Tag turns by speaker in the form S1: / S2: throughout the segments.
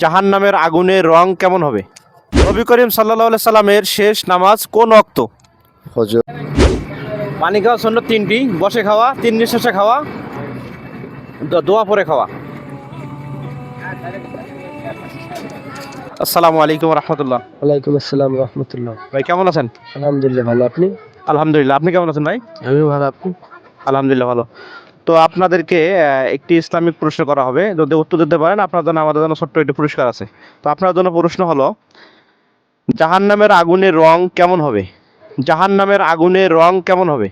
S1: জাহান নামের আগুনের রং কেমন হবে? নবী করিম সাল্লাহ সাল্লামের শেষ নামাজ কোন অক্ত পানি খাওয়া জন্য তিনটি বসে খাওয়া তিন নিঃশ্বাসে খাওয়া দোয়া পরে খাওয়া। আসসালামু আলাইকুম রহমতুল্লাহ।
S2: ওয়ালাইকুম আসসালাম রহমতুল্লাহ।
S1: ভাই কেমন আছেন?
S2: আলহামদুলিল্লাহ ভালো। আপনি?
S1: আলহামদুলিল্লাহ আপনি কেমন আছেন ভাই?
S2: আমি ভালো আপনি?
S1: আলহামদুলিল্লাহ ভালো। তো আপনাদেরকে একটি ইসলামিক প্রশ্ন করা হবে। যদি উত্তর দিতে পারেন আপনার জন্য আমাদের জন্য ছোট্ট একটি পুরস্কার আছে। তো আপনার জন্য প্রশ্ন হলো জাহান নামের আগুনের রং কেমন হবে? জাহান নামের আগুনের রং কেমন হবে?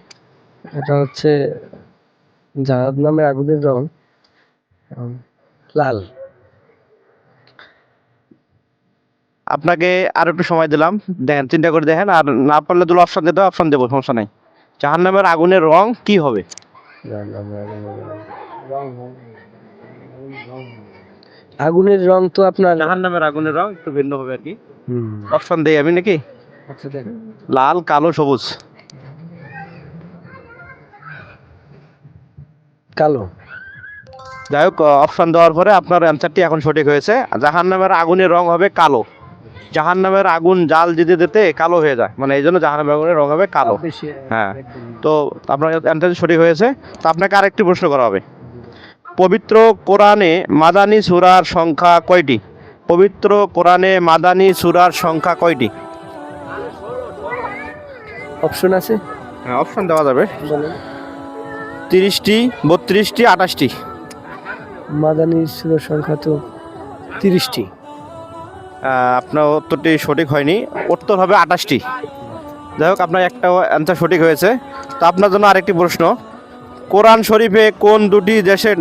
S2: এটা হচ্ছে জাহাজ নামে আগুনের রং লাল।
S1: আপনাকে আর একটু সময় দিলাম। দেখেন চিন্তা করে দেখেন। আর না পারলে দুটো অপশন দিতে অপশন দেবো সমস্যা নাই। জাহান নামের আগুনের রং কি হবে?
S2: আগুনের রং। তো আপনার
S1: জাহান নামের আগুনের রং একটু ভিন্ন হবে আর কি। অপশন দেই আমি নাকি? লাল কালো সবুজ।
S2: কালো।
S1: যাই হোক অপশন দেওয়ার পরে আপনার অ্যান্সারটি এখন সঠিক হয়েছে। জাহান নামের আগুনের রং হবে কালো। জাহান নামের আগুন জাল দিতে দিতে কালো হয়ে যায়। মানে এই জন্য জাহান নামের আগুনের রং হবে কালো। হ্যাঁ। তো আপনার অ্যান্সার সঠিক হয়েছে। তো আপনাকে আরেকটি প্রশ্ন করা হবে। পবিত্র কোরআনে মাদানী সুরার সংখ্যা কয়টি? পবিত্র কোরআনে মাদানী সুরার সংখ্যা কয়টি?
S2: অপশন আছে?
S1: হ্যাঁ অপশন দেওয়া যাবে। তিরিশটি বত্রিশটি আঠাশটি।
S2: মাদানী সুরের সংখ্যা তো তিরিশটি।
S1: আপনার উত্তরটি সঠিক হয়নি। উত্তর হবে আঠাশটি। যাই হোক আপনার একটা অ্যান্সার সঠিক হয়েছে। তো আপনার জন্য আরেকটি প্রশ্ন। কোরআন শরীফে কোন দুটি দেশের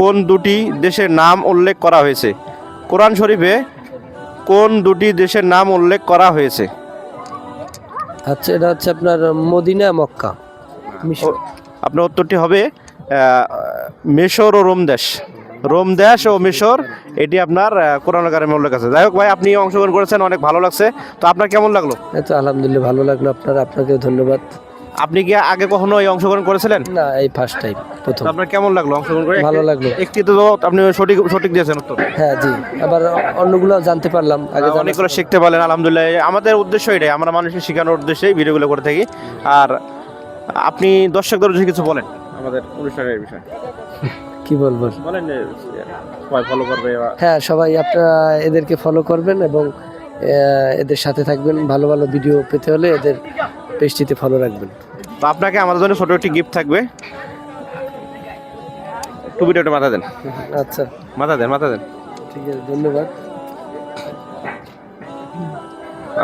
S1: কোন দুটি দেশের নাম উল্লেখ করা হয়েছে? কোরআন শরীফে কোন দুটি দেশের নাম উল্লেখ করা হয়েছে?
S2: আচ্ছা এটা হচ্ছে আপনার মদিনা মক্কা।
S1: আপনার উত্তরটি হবে মিশর ও রোম দেশ। রোম দেশ ও মিশর এটি আপনার কোরআন কারিমে উল্লেখ আছে। যাই হোক ভাই আপনি অংশগ্রহণ করেছেন অনেক ভালো লাগছে। তো আপনার কেমন লাগল?
S2: এই তো আলহামদুলিল্লাহ ভালো লাগল আপনার আপনাকেও ধন্যবাদ।
S1: আপনি কি আগে কখনো এই অংশগ্রহণ করেছিলেন?
S2: না এই ফার্স্ট টাইম প্রথম।
S1: আপনার কেমন লাগল অংশগ্রহণ করে?
S2: ভালো লাগল।
S1: একটি তো আপনি সঠিক সঠিক দিয়েছেন উত্তর।
S2: হ্যাঁ জি। আবার অন্যগুলো জানতে পারলাম আগে
S1: অনেকগুলো শিখতে পারলেন আলহামদুলিল্লাহ। আমাদের উদ্দেশ্য এটাই আমরা মানুষকে শেখানোর উদ্দেশ্যেই ভিডিওগুলো করে থাকি। আর আপনি দর্শকদের কিছু বলেন? আমাদের অনুষ্ঠানের বিষয়ে।
S2: কি বলব?
S1: বলেন সবাই ফলো করবে
S2: হ্যাঁ সবাই আপনারা এদেরকে ফলো করবেন এবং এদের সাথে থাকবেন। ভালো ভালো ভিডিও পেতে হলে এদের পেজটিতে ফলো রাখবেন।
S1: তো আপনাকে আমাদের জন্য ছোট একটি গিফট থাকবে। একটু ভিডিওটা মাথা দেন।
S2: আচ্ছা।
S1: মাথা দেন মাথা দেন।
S2: ঠিক আছে ধন্যবাদ।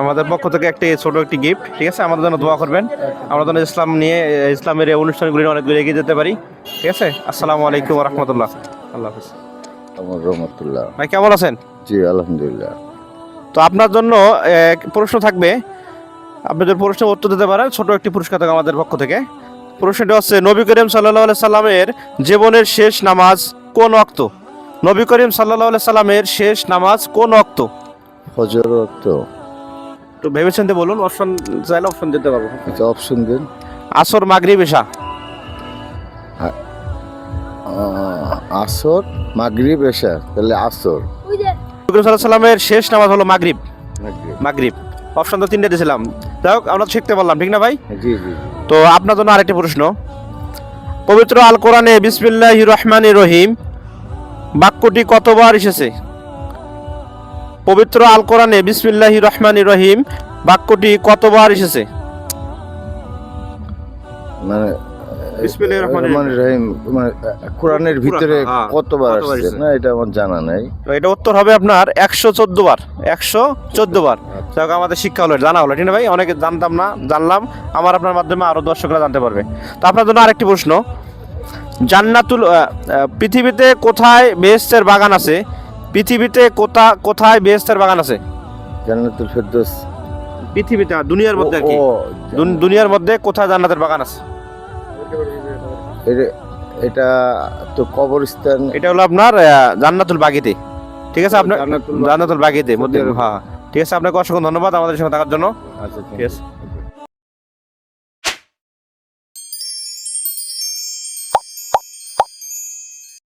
S1: আমাদের পক্ষ থেকে একটি ছোট একটি গিফট ঠিক আছে? আমাদের জন্য দোয়া করবেন। আমরা যেন ইসলাম নিয়ে ইসলামের এই অনুষ্ঠানগুলি অনেক দূরে এগিয়ে যেতে পারি ঠিক আছে? আসসালামু আলাইকুম রহমতুল্লাহ। আল্লাহ হাফিজ।
S3: রহমতুল্লাহ।
S1: ভাই কেমন আছেন?
S3: জি আলহামদুলিল্লাহ।
S1: তো আপনার জন্য এক প্রশ্ন থাকবে। আপনি যদি প্রশ্নের উত্তর দিতে পারেন ছোট একটি পুরস্কার থাকবে আমাদের পক্ষ থেকে। প্রশ্নটি হচ্ছে নবী করিম সাল্লাহ সাল্লামের জীবনের শেষ নামাজ কোন অক্ত নবী করিম সাল্লাহ সাল্লামের শেষ নামাজ কোন অক্ত
S3: ফজর তো
S1: তো ভেবেছেন বলুন অপশন চাইলে অপশন দিতে পারব।
S3: আচ্ছা অপশন দিন।
S1: আসর মাগরিব এশা
S3: আসর মাগরিব এশা তাহলে আসর।
S1: সাল্লাহ সাল্লামের শেষ নামাজ হলো মাগরিব।
S3: মাগরিব।
S1: অপশন তো তিনটে দিয়েছিলাম। যাই হোক আমরা শিখতে পারলাম ঠিক না ভাই?
S3: জি জি জি।
S1: তো আপনার জন্য আরেকটি প্রশ্ন। পবিত্র আল কোরআনে বিসমিল্লাহ রহমান রহিম বাক্যটি কতবার এসেছে? পবিত্র আল কোরআনে বিসমিল্লাহ রহমান রহিম বাক্যটি কতবার এসেছে?
S3: মানে
S1: বিসমিল্লাহির রহমানির
S3: রহমান রহিম। আহ, কোরআনের ভিতরে কতবার
S1: কতবার
S3: আসছে? না এটা আমার জানা নাই।
S1: তো এটা উত্তর হবে আপনার একশো চোদ্দ বার একশো চোদ্দ বার। যাই আমাদের শিক্ষা হলো জানা হলো ঠিক না ভাই? অনেকে জানতাম না জানলাম। আমার আপনার মাধ্যমে আরও দর্শকরা জানতে পারবে। তো আপনার জন্য আরেকটি প্রশ্ন। জান্নাতুল পৃথিবীতে কোথায় বেহেস্তের বাগান আছে? পৃথিবীতে কোথা কোথায় বেহেস্তের বাগান আছে?
S3: জান্নাতুল ফেরদৌস।
S1: পৃথিবীতে দুনিয়ার মধ্যে আর কি?
S3: ও,
S1: দুন- দুনিয়ার মধ্যে কোথায় জান্নাতের বাগান আছে?
S3: এটা- এটা তো কবরস্থান।
S1: এটা হলো আপনার আহ, জান্নাতুল বাগিতে ঠিক আছে আপনার
S3: জান্নাতুল বাগ-
S1: জান্নাতুল বাগিতে মধ্যে হ্যাঁ ঠিক আছে আপনাকে অসংখ্য ধন্যবাদ আমাদের সঙ্গে থাকার জন্য।
S3: আচ্ছা
S1: ঠিক আছে।